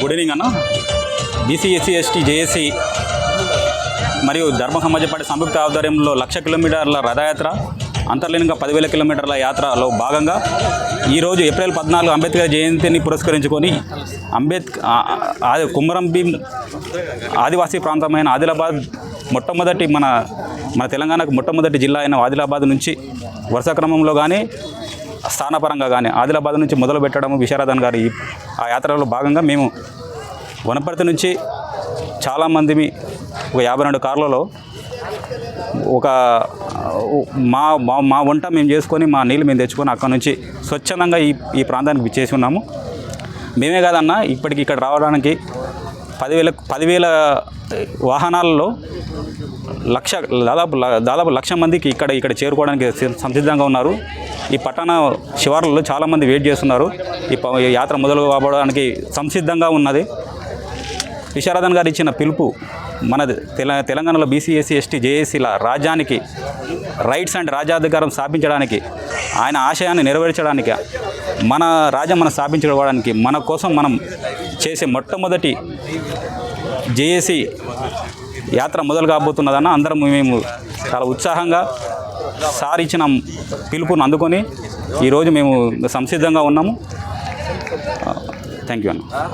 Good evening అన్న. BC SC ST JAC మరియు ధర్మ సమాజ పార్టీ సంయుక్త ఆధ్వర్యంలో లక్ష కిలోమీటర్ల రథయాత్ర అంతర్లీనంగా పదివేల కిలోమీటర్ల యాత్రలో భాగంగా ఈరోజు ఏప్రిల్ పద్నాలుగు అంబేద్కర్ జయంతిని పురస్కరించుకొని అంబేద్కర్ ఆది కుమ్మరం భీం ఆదివాసీ ప్రాంతమైన ఆదిలాబాద్ మొట్టమొదటి మన మన తెలంగాణకు మొట్టమొదటి జిల్లా అయిన ఆదిలాబాద్ నుంచి వరుస క్రమంలో కానీ స్థానపరంగా కానీ ఆదిలాబాద్ నుంచి మొదలు పెట్టడం విశారదన్ గారి ఈ- ఆ యాత్రలో భాగంగా మేము వనపర్తి నుంచి చాలామంది ఒక యాభై రెండు కార్లలో ఒక మా మా మా వంట మేము చేసుకొని మా నీళ్ళు మేము తెచ్చుకొని అక్కడ నుంచి స్వచ్ఛందంగా ఈ ఈ ప్రాంతానికి విచ్చేసి ఉన్నాము. మేమే కాదన్నా ఇప్పటికి ఇక్కడ రావడానికి పదివేల పదివేల వాహనాలలో లక్ష దాదాపు దాదాపు లక్ష మందికి ఇక్కడ ఇక్కడ చేరుకోవడానికి సంసిద్ధంగా ఉన్నారు. ఈ పట్టణ శివార్లలో చాలామంది వెయిట్ చేస్తున్నారు. ఈ ప- ఈ యాత్ర మొదలు కాబడానికి సంసిద్ధంగా ఉన్నది. విశారదన్ గారు ఇచ్చిన పిలుపు మన తెల తెలంగాణలో బీసీఎస్సీ ఎస్టీ జేఏసీల రాజ్యానికి రైట్స్ అండ్ రాజ్యాధికారం స్థాపించడానికి ఆయన ఆశయాన్ని నెరవేర్చడానికి మన రాజ్యం మనం స్థాపించుకోవడానికి మన కోసం మనం చేసే మొట్టమొదటి జేఏసీ యాత్ర మొదలు కాబోతున్నదన్న అందరం మేము చాలా ఉత్సాహంగా సార్ ఇచ్చిన పిలుపును అందుకొని ఈరోజు మేము సంసిద్ధంగా ఉన్నాము. థ్యాంక్ యూ అన్న.